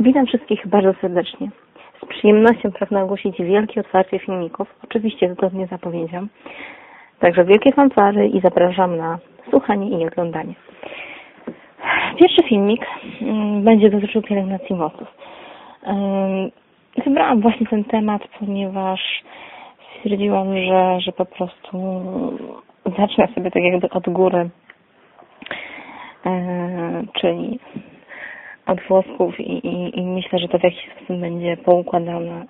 Witam wszystkich bardzo serdecznie. Z przyjemnością pragnę ogłosić wielkie otwarcie filmików, oczywiście zgodnie z zapowiedzią. Także wielkie fanfary i zapraszam na słuchanie i oglądanie. Pierwszy filmik mm, będzie dotyczył pielęgnacji. Ym, Wybrałam właśnie ten temat, ponieważ stwierdziłam, że, że po prostu zacznę sobie tak jakby od góry, czyli od włosków i, i, i myślę, że to w jakiś sposób będzie poukładane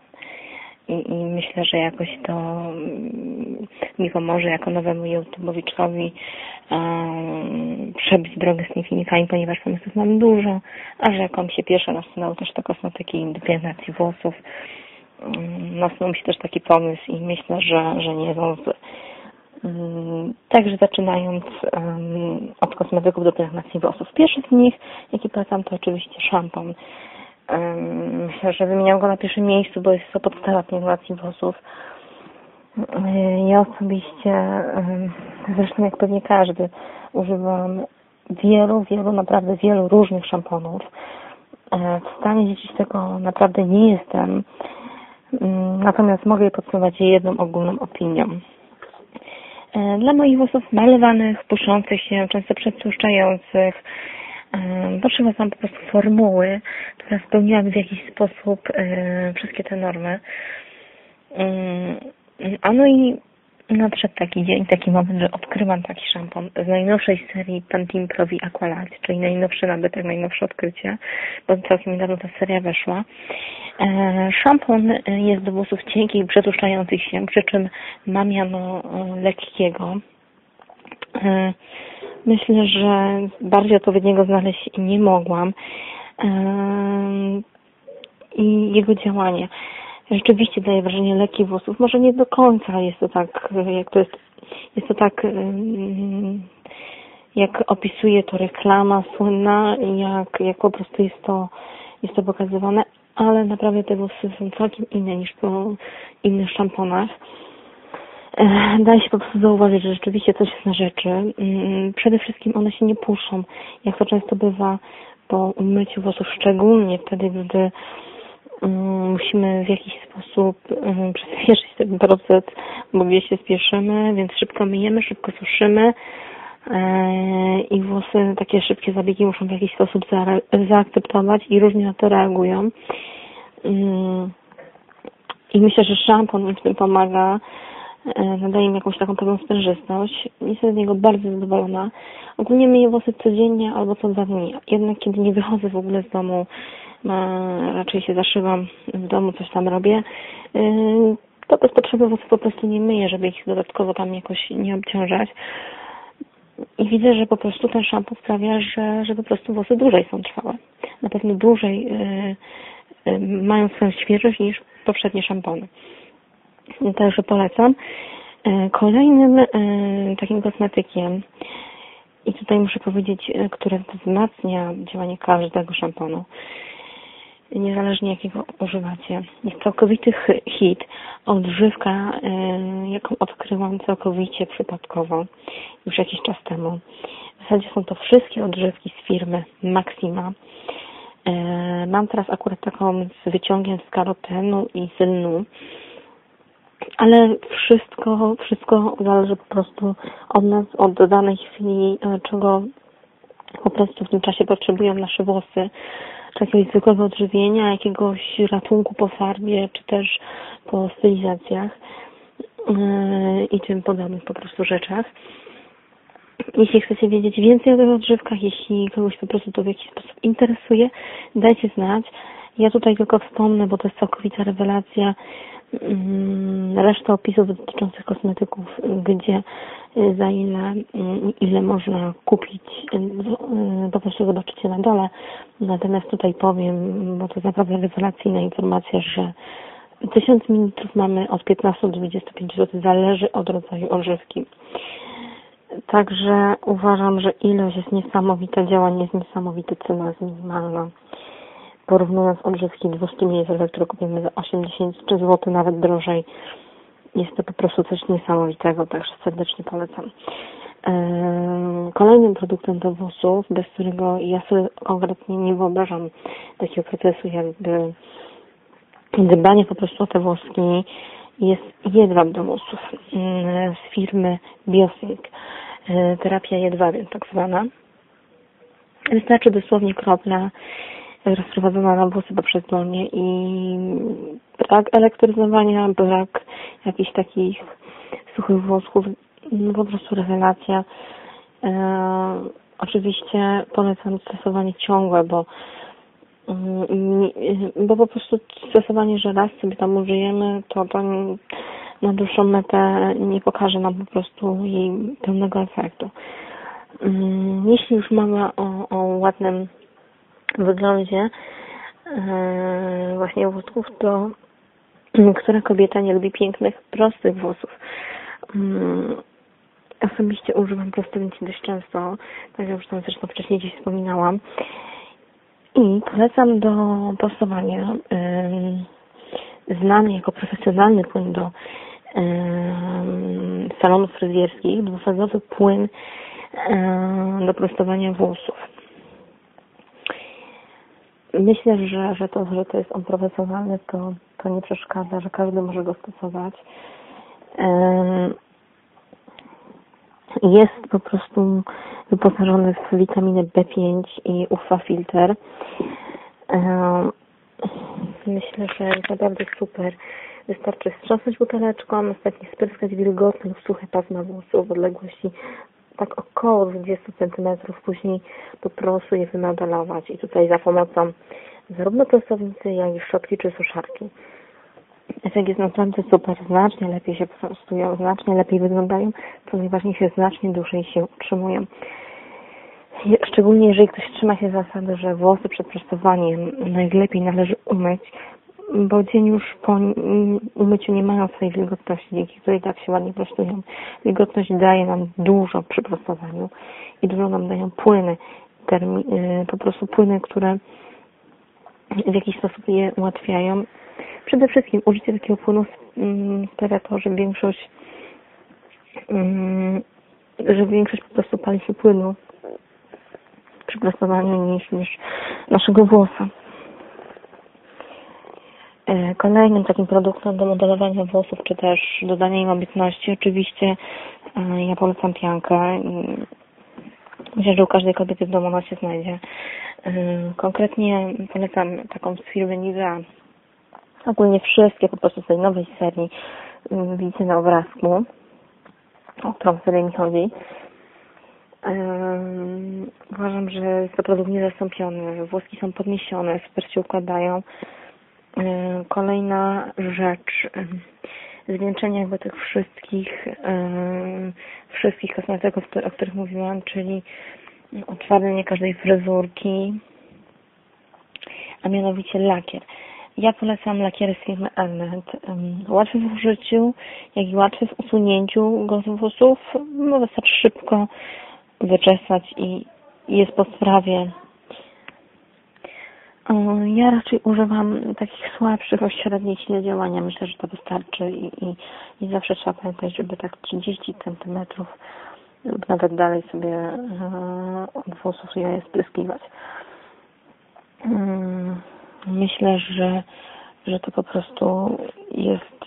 i, i myślę, że jakoś to mm, mi pomoże jako nowemu YouTube'owiczowi um, przebić drogę z tymi filmikami, ponieważ pomysłów mam dużo, a że jak mi się pierwszy nasunął też te kosmetyki do pielęgnacji włosów, um, nasunął mi się też taki pomysł i myślę, że, że nie są zły. Mm, Także zaczynając od kosmetyków do pielęgnacji włosów. Pierwszy z nich, jaki polecam, to oczywiście szampon. Myślę, że wymieniam go na pierwszym miejscu, bo jest to podstawa pielęgnacji włosów. Ja osobiście, zresztą jak pewnie każdy, używam wielu, wielu, naprawdę wielu różnych szamponów. E, W stanie dziedzić tego naprawdę nie jestem, Mm, natomiast mogę je podsumować jedną ogólną opinią. E, Dla moich włosów malowanych, puszących się, często przetłuszczających, e, potrzebowałam po prostu formuły, która spełniłaby w jakiś sposób e, wszystkie te normy. A no i nadszedł taki dzień, taki moment, że odkrywam taki szampon z najnowszej serii Pantene Pro V Aqualight, czyli najnowszy nabytek, najnowsze odkrycie, bo całkiem niedawno ta seria weszła. E, Szampon jest do włosów cienkich, przetłuszczających się, przy czym ma miano e, lekkiego. E, Myślę, że bardziej odpowiedniego znaleźć nie mogłam. E, I jego działanie rzeczywiście daje wrażenie lekkich włosów. Może nie do końca jest to tak, jak to jest, jest to tak, jak opisuje to reklama słynna, jak, jak po prostu jest to, jest to pokazywane, ale naprawdę te włosy są całkiem inne niż po innych szamponach. Daje się po prostu zauważyć, że rzeczywiście coś jest na rzeczy. Przede wszystkim one się nie puszą, jak to często bywa po umyciu włosów, szczególnie wtedy, gdy musimy w jakiś sposób mm, przyspieszyć ten proces, bo gdzieś się spieszymy, więc szybko myjemy, szybko suszymy e, i włosy takie szybkie zabiegi muszą w jakiś sposób zaakceptować i różnie na to reagują. Mm, I myślę, że szampon im w tym pomaga, e, nadaje im jakąś taką pewną sprężystość. Jestem z niego bardzo zadowolona. Ogólnie myję włosy codziennie albo co dwa dni. Jednak kiedy nie wychodzę w ogóle z domu, raczej się zaszywam w domu, coś tam robię, e, to bez potrzeby włosów po prostu nie myję, żeby ich dodatkowo tam jakoś nie obciążać. I widzę, że po prostu ten szampon sprawia, że, że po prostu włosy dłużej są trwałe. Na pewno dłużej e, e, mają swoją świeżość niż poprzednie szampony. Także polecam. E, Kolejnym e, takim kosmetykiem, i tutaj muszę powiedzieć, e, które wzmacnia działanie każdego szamponu, niezależnie jakiego używacie. Jest całkowity hit, odżywka, e, jaką odkryłam całkowicie przypadkowo już jakiś czas temu. W zasadzie są to wszystkie odżywki z firmy Maxima. E, Mam teraz akurat taką z wyciągiem z karotenu i z lnu, ale wszystko, wszystko zależy po prostu od nas, od danej chwili, e, czego po prostu w tym czasie potrzebują nasze włosy, czy jakiegoś zwykłego odżywienia, jakiegoś ratunku po farbie, czy też po stylizacjach yy, i tym podobnych po prostu rzeczach. Jeśli chcecie wiedzieć więcej o tych odżywkach, jeśli kogoś po prostu to w jakiś sposób interesuje, dajcie znać. Ja tutaj tylko wspomnę, bo to jest całkowita rewelacja. Mm, Resztę opisów dotyczących kosmetyków, gdzie, y, za ile, y, ile można kupić, y, po prostu zobaczycie na dole. Natomiast tutaj powiem, bo to jest naprawdę rewelacyjna informacja, że 1000 ml mamy od 15 do 25 zł, zależy od rodzaju odżywki. Także uważam, że ilość jest niesamowita, działanie jest niesamowite, cena jest minimalna. Porównując odżywki 200 ml, które kupimy za 83 zł, nawet drożej, jest to po prostu coś niesamowitego, także serdecznie polecam. E, kolejnym produktem do włosów, bez którego ja sobie konkretnie nie wyobrażam takiego procesu jakby dbania po prostu o te włoski, jest jedwab do włosów mm, z firmy Biosync. E, terapia jedwabiem tak zwana. Wystarczy dosłownie kropla rozprowadzona na włosy poprzez dłonie i brak elektryzowania, brak jakichś takich suchych włosków, no po prostu rewelacja. E, oczywiście polecam stosowanie ciągłe, bo mm, bo po prostu stosowanie, że raz sobie tam użyjemy, to to na dłuższą metę nie pokaże nam po prostu jej pełnego efektu. Mm, jeśli już mamy o, o ładnym wyglądzie e, właśnie włosków, to która kobieta nie lubi pięknych, prostych włosów. Mm, osobiście używam prostowięci dość często, tak jak już tam zresztą wcześniej gdzieś wspominałam. I polecam do prostowania znany jako profesjonalny płyn do salonów fryzjerskich, dwufazowy płyn do prostowania włosów. Myślę, że, że to, że to jest on profesjonalny, to, to nie przeszkadza, że każdy może go stosować. Jest po prostu wyposażony w witaminę B5 i UFA filter. Myślę, że jest naprawdę super. Wystarczy wstrząsnąć buteleczką, następnie spryskać wilgotnym w suche pasma włosów w odległości tak około 20 cm, później po prostu je wymodelować. I tutaj za pomocą zarówno prostownicy, jak i szczotki czy suszarki. Efekt jest naprawdę super, znacznie lepiej się prostują, znacznie lepiej wyglądają, co najważniejsze, znacznie dłużej się utrzymują. Szczególnie jeżeli ktoś trzyma się zasady, że włosy przed prostowaniem najlepiej należy umyć, bo dzień już po umyciu nie mają swojej wilgotności, dzięki której tak się ładnie prostują. Wilgotność daje nam dużo przy prostowaniu i dużo nam dają płyny, termi, y, po prostu płyny, które w jakiś sposób je ułatwiają. Przede wszystkim użycie takiego płynu mm, sprawia to, że większość mm, że większość po prostu pali się płynu przy prostowaniu niż, niż naszego włosa. E, kolejnym takim produktem do modelowania włosów, czy też dodania im obietności, oczywiście e, ja polecam piankę. Myślę, że u każdej kobiety w domu ona się znajdzie. E, konkretnie polecam taką z firmy Nivea. Ogólnie wszystkie po prostu z tej nowej serii widzicie na obrazku, o którą serię mi chodzi. Uważam, że jest to produkt niezastąpiony. Włoski są podniesione, super się układają. E, kolejna rzecz, e, zwieńczenie jakby tych wszystkich, e, wszystkich kosmetyków, o których mówiłam, czyli utwardzenie każdej fryzurki, a mianowicie lakier. Ja polecam lakiery z firmy Element. Łatwy w użyciu, jak i łatwy w usunięciu go z włosów. No wystarczy szybko wyczesać i jest po sprawie. Ja raczej używam takich słabszych o średniej sile działania. Myślę, że to wystarczy i, i, i zawsze trzeba pamiętać, żeby tak 30 cm lub nawet dalej sobie e, od włosów je spryskiwać. Mm, myślę, że, że to po prostu jest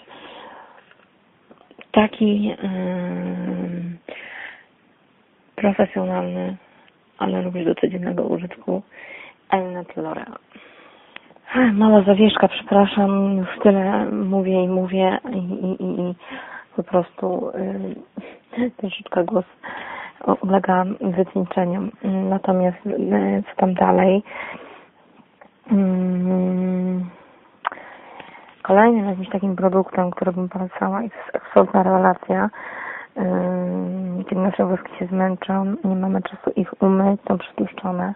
taki profesjonalny, ale również do codziennego użytku Elnet L'Oreal. Mała zawieszka, przepraszam, już tyle mówię i mówię i, i, i po prostu yy, troszeczkę głos ulega wycieńczeniom. Natomiast yy, co tam dalej? Yy, kolejnym jakimś takim produktem, który bym polecała jest absolutna relacja. Yy, kiedy nasze włoski się zmęczą, nie mamy czasu ich umyć, są przetłuszczone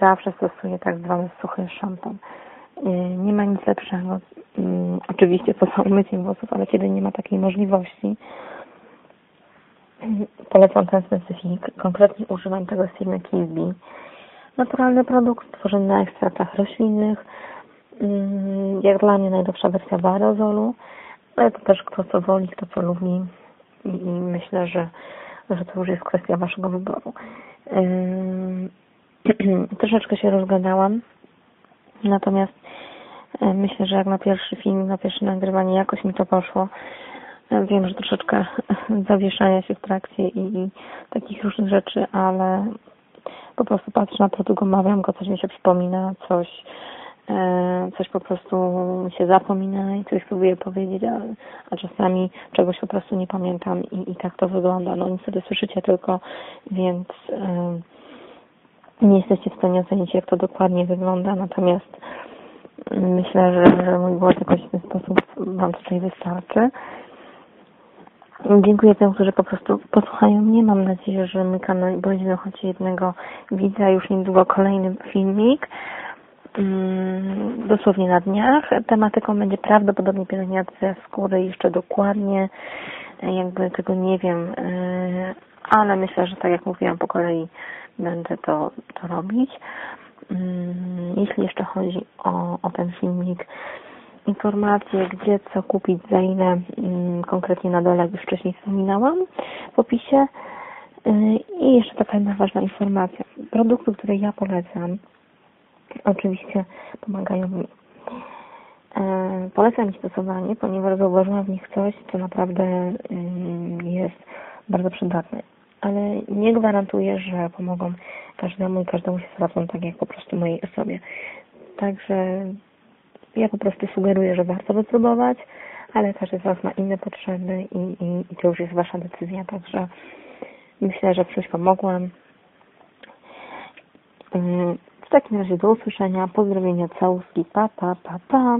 zawsze stosuję tak zwany suchy szampan. Y, nie ma nic lepszego, mm, oczywiście poza umyciem włosów, ale kiedy nie ma takiej możliwości, polecam ten specyfik. Konkretnie używam tego z firmy Kizbi. Naturalny produkt stworzony na ekstraktach roślinnych. Mm, jak dla mnie najlepsza wersja w aerozolu, ale to też kto co woli, kto co lubi. I myślę, że że to już jest kwestia waszego wyboru. Troszeczkę się rozgadałam, natomiast e, myślę, że jak na pierwszy film, na pierwsze nagrywanie jakoś mi to poszło. E, Wiem, że troszeczkę zawieszania się w trakcie i, i takich różnych rzeczy, ale po prostu patrzę na to, tylko mawiam go, coś mi się przypomina, coś, e, coś po prostu się zapomina i coś próbuję powiedzieć, a, a czasami czegoś po prostu nie pamiętam i, i tak to wygląda. No niestety słyszycie tylko, więc e, nie jesteście w stanie ocenić, jak to dokładnie wygląda, natomiast myślę, że, że mój głos jakoś w ten sposób Wam tutaj wystarczy. Dziękuję tym, którzy po prostu posłuchają mnie. Mam nadzieję, że mój kanał będzie choć jednego widza. Już niedługo kolejny filmik. Mm, Dosłownie na dniach. Tematyką będzie prawdopodobnie pielęgnacja skóry. Jeszcze dokładnie jakby tego nie wiem, yy, ale myślę, że tak jak mówiłam po kolei będę to, to robić. Mm, Jeśli jeszcze chodzi o, o ten filmik, informacje, gdzie co kupić, za ile, mm, konkretnie na dole, jak już wcześniej wspominałam w opisie. Yy, I jeszcze taka jedna ważna informacja. Produkty, które ja polecam, oczywiście pomagają mi. E, Polecam ich stosowanie, ponieważ zauważyłam w nich coś, co naprawdę ym, jest bardzo przydatne. Ale nie gwarantuję, że pomogą każdemu i każdemu się sprawdzą tak jak po prostu mojej osobie. Także ja po prostu sugeruję, że warto wypróbować, ale każdy z Was ma inne potrzeby i, i, i to już jest Wasza decyzja, także myślę, że w czymś pomogłam. Ym, W takim razie do usłyszenia, pozdrowienia, całuski, pa, pa, pa, pa.